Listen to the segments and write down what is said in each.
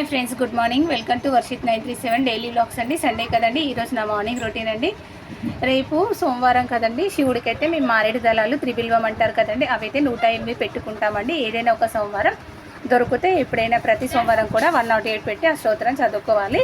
Hi friends good morning. Welcome to Varshith nine three seven daily blogs అండి. Sunday కదండి ఈరోజు నా morning routine అండి. రేపు సోమవారం కదండి శివుడికి అయితే మేము మారేడు దళాలు త్రిబిల్వం అంటారు కదండి. అవి అయితే నూట ఎనిమిది పెట్టుకుంటామండి ఏదైనా ఒక సోమవారం. దొరికితే ఎప్పుడైనా ప్రతి సోమవారం కూడా వన్ నాట్ ఎయిట్ పెట్టి ఆ స్తోత్రం చదువుకోవాలి.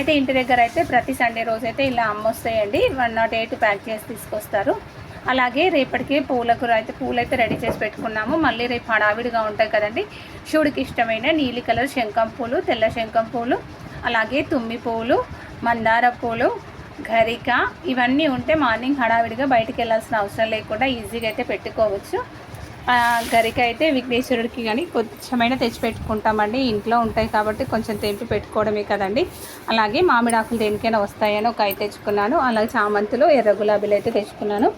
అయితే ఇంటి దగ్గర అయితే ప్రతి సండే రోజు అయితే ఇలా అమ్మొస్తాయండి. వన్ నాట్ ఎయిట్ ప్యాక్ చేసి తీసుకొస్తారు. అలాగే రేపటికే పూలకు అయితే పూలైతే రెడీ చేసి పెట్టుకున్నాము. మళ్ళీ రేపు హడావిడిగా ఉంటాయి కదండి. శివుడికి ఇష్టమైన నీలి కలర్ శంఖం పూలు తెల్ల శంఖం పూలు అలాగే తుమ్మి పూలు మందార పూలు గరిక ఇవన్నీ ఉంటే మార్నింగ్ హడావిడిగా బయటికి వెళ్ళాల్సిన అవసరం లేకుండా ఈజీగా అయితే పెట్టుకోవచ్చు. ఆ, గరిక అయితే విఘ్నేశ్వరుడికి కానీ కొంచెమైనా తెచ్చి పెట్టుకుంటామండి. ఇంట్లో ఉంటాయి కాబట్టి కొంచెం తెంపి పెట్టుకోవడమే కదండి. అలాగే మామిడాకులు దేనికైనా వస్తాయని ఒక అయితే తెచ్చుకున్నాను. అలాగే చామంతులు ఎర్ర గులాబీలు అయితే తెచ్చుకున్నాను.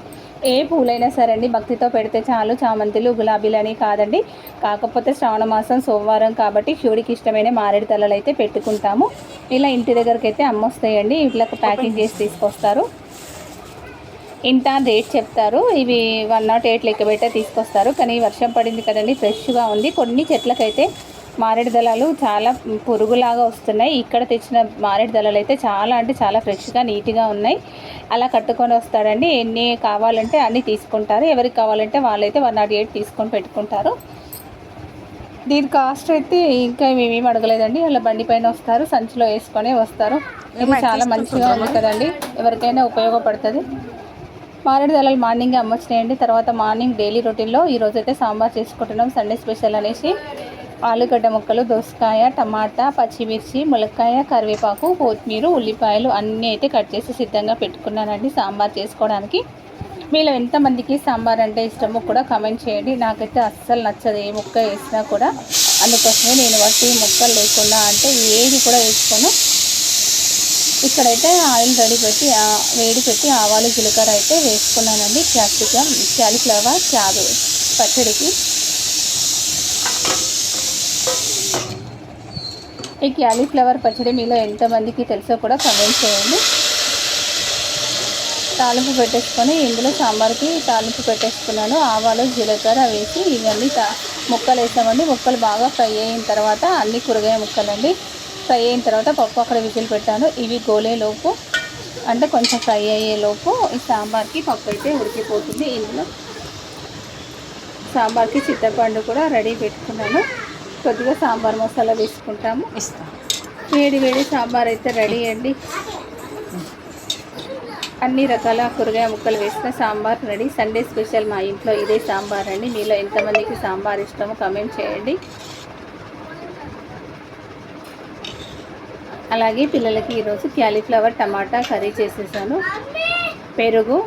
ఏ పూలైనా సరే అండి భక్తితో పెడితే చాలు. చామంతులు గులాబీలు అని కాదండి. కాకపోతే శ్రావణ మాసం సోమవారం కాబట్టి శివుడికి ఇష్టమైన మారేడు తలలు అయితే పెట్టుకుంటాము. ఇలా ఇంటి దగ్గరికి అయితే అమ్మొస్తాయండి. ఇట్లా ప్యాకింగ్ చేసి తీసుకొస్తారు. ఇంత రేట్ చెప్తారు. ఇవి వన్ నాట్ ఎయిట్ లెక్క పెట్టే తీసుకొస్తారు. కానీ వర్షం పడింది కదండి ఫ్రెష్గా ఉంది. కొన్ని చెట్లకైతే మారేడు దళాలు చాలా పురుగులాగా వస్తున్నాయి. ఇక్కడ తెచ్చిన మారేడు దళాలు అయితే చాలా అంటే చాలా ఫ్రెష్గా నీట్గా ఉన్నాయి. అలా కట్టుకొని వస్తారండి ఎన్ని కావాలంటే అన్నీ తీసుకుంటారు. ఎవరికి కావాలంటే వాళ్ళైతే వన్ నాట్ ఎయిట్ తీసుకొని పెట్టుకుంటారు. దీని కాస్ట్ అయితే ఇంకా మేమేం అడగలేదండి. అలా బండి పైన వస్తారు సంచిలో వేసుకొని వస్తారు. ఇది చాలా మంచిగా ఉంది కదండి. ఎవరికైనా ఉపయోగపడుతుంది. మారేడు దళాలు మార్నింగ్ అమ్మొచ్చినాయండి. తర్వాత మార్నింగ్ డైలీ రొటీన్లో ఈరోజు అయితే సాంబార్ చేసుకుంటున్నాం. సండే స్పెషల్ అనేసి. ఆలుగడ్డ ముక్కలు దోసకాయ టమాటా పచ్చిమిర్చి ములక్కాయ కరివేపాకు కొత్తిమీర ఉల్లిపాయలు అన్నీ అయితే కట్ చేసి సిద్ధంగా పెట్టుకున్నానండి సాంబార్ చేసుకోవడానికి. మీలో ఎంతమందికి సాంబార్ అంటే ఇష్టమో కూడా కమెంట్ చేయండి. నాకైతే అస్సలు నచ్చదు ఏ ముక్క వేసినా కూడా. అందుకోసమే నేను వాటి ముక్కలు లేకుండా అంటే ఏది కూడా వేసుకోను. ఇక్కడైతే ఆయిల్ రెడీ పెట్టి వేడి పెట్టి ఆవాలు జీలకర్ర అయితే వేసుకున్నానండి. క్యాప్సికమ్ క్యాలీఫ్లవర్ క్యాబేజ్ పచ్చడికి. ఈ క్యాలీఫ్లవర్ పచ్చడి మీలో ఎంతమందికి తెలుసో కూడా కమెంట్ చేయండి. తాలింపు పెట్టేసుకొని ఇందులో సాంబార్కి తాలింపు పెట్టేసుకున్నాను. ఆవాలు జీలకర్ర వేసి ఇవన్నీ తా ముక్కలు వేసామండి. ముక్కలు బాగా ఫ్రై అయిన తర్వాత అన్ని కూరగాయ ముక్కలండి. ఫ్రై అయిన తర్వాత పప్పు అక్కడ విజిల్ పెట్టాను. ఇవి గోలేలోపు అంటే కొంచెం ఫ్రై అయ్యేలోపు ఈ సాంబార్కి పప్పు అయితే ఉడికిపోతుంది. ఇందులో సాంబార్కి చింతపండు కూడా రెడీ పెట్టుకున్నాను. కొద్దిగా సాంబార్ మసాలా వేసుకుంటాము. ఇస్తా. వేడి వేడి సాంబార్ అయితే రెడీ అండి. అన్ని రకాల కూరగాయ ముక్కలు వేసిన సాంబార్ రెడీ. సండే స్పెషల్ మా ఇంట్లో ఇదే సాంబార్ అండి. మీలో ఎంతమందికి సాంబార్ ఇష్టమో కమెంట్ చేయండి. అలాగే పిల్లలకి ఈరోజు క్యాలీఫ్లవర్ టమాటా కర్రీ చేసేసాను. పెరుగు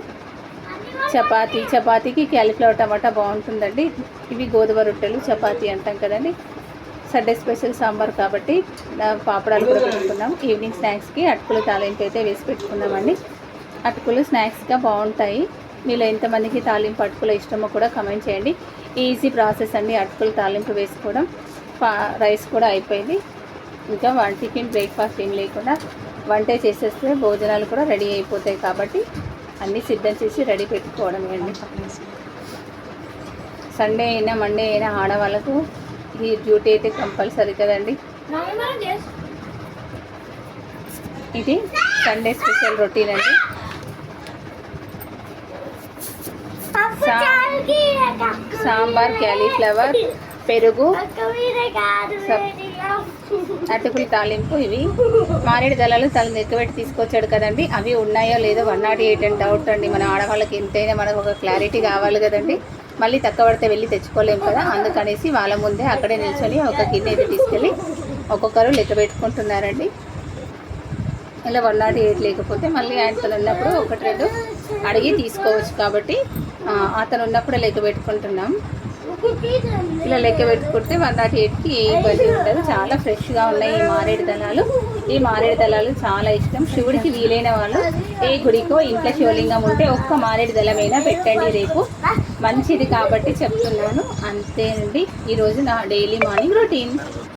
చపాతీ. చపాతీకి క్యాలీఫ్లవర్ టమాటా బాగుంటుందండి. ఇవి గోధుమ రొట్టెలు చపాతీ అంటాం కదండి. సండే స్పెషల్ సాంబార్ కాబట్టి పాపడాలు కూడా పెట్టుకున్నాం. ఈవినింగ్ స్నాక్స్కి అటుకులు తాలింపు అయితే వేసి పెట్టుకున్నామండి. అటుకులు స్నాక్స్గా బాగుంటాయి. మీలో ఎంతమందికి తాలింపు అటుకులు ఇష్టమో కూడా కమెంట్ చేయండి. ఈజీ ప్రాసెస్ అండి అటుకులు తాలింపు వేసుకోవడం. రైస్ కూడా అయిపోయింది. ఇంకా వన్ టిఫిన్ బ్రేక్ఫాస్ట్ ఏం లేకుండా వంటే చేసేస్తే భోజనాలు కూడా రెడీ అయిపోతాయి కాబట్టి అన్నీ సిద్ధం చేసి రెడీ పెట్టుకోవడం అండి. సండే అయినా మండే అయినా ఆడవాళ్ళకు ఈ డ్యూటీ అయితే కంపల్సరీ కదండి? ఇది సండే స్పెషల్ రొటీన్ అండి. సాంబార్ క్యాలీఫ్లవర్ పెరుగు అటుకులు తాలింపు ఇవి. మారేడు దళాలు తల ఎక్కువెట్టి తీసుకొచ్చాడు కదండి. అవి ఉన్నాయో లేదో వన్ నాట్ ఎయిట్ అని డౌట్ అండి. మన ఆడవాళ్ళకి ఎంతైనా మనకు ఒక క్లారిటీ కావాలి కదండి. మళ్ళీ తక్కువ పడితే వెళ్ళి తెచ్చుకోలేము కదా అందుకనేసి వాళ్ళ ముందే అక్కడే నిల్చొని ఒక గిన్నె అయితే తీసుకెళ్ళి ఒక్కొక్కరు లెక్క పెట్టుకుంటున్నారండి. ఇలా వన్ నాట్ ఎయిట్ లేకపోతే మళ్ళీ ఆయనతో ఉన్నప్పుడు ఒకటి రెండు అడిగి తీసుకోవచ్చు కాబట్టి అతను ఉన్నప్పుడు లెక్క పెట్టుకుంటున్నాం. ఇలా లెక్క పెట్టుకుంటే వన్ నాట్ ఎయిట్కి ఏ ఇబ్బంది ఉండదు. చాలా ఫ్రెష్గా ఉన్నాయి ఈ మారేడు దళాలు. ఈ మారేడు దళాలు చాలా ఇష్టం. శివుడికి వీలైన వాళ్ళు ఏ గుడికో ఇంట్లో శివలింగం ఉంటే ఒక్క మారేడు దళమైనా పెట్టండి రేపు. మంచిది కాబట్టి చెప్తున్నాను. అంతేనండి. ఈరోజు నా డైలీ మార్నింగ్ రొటీన్.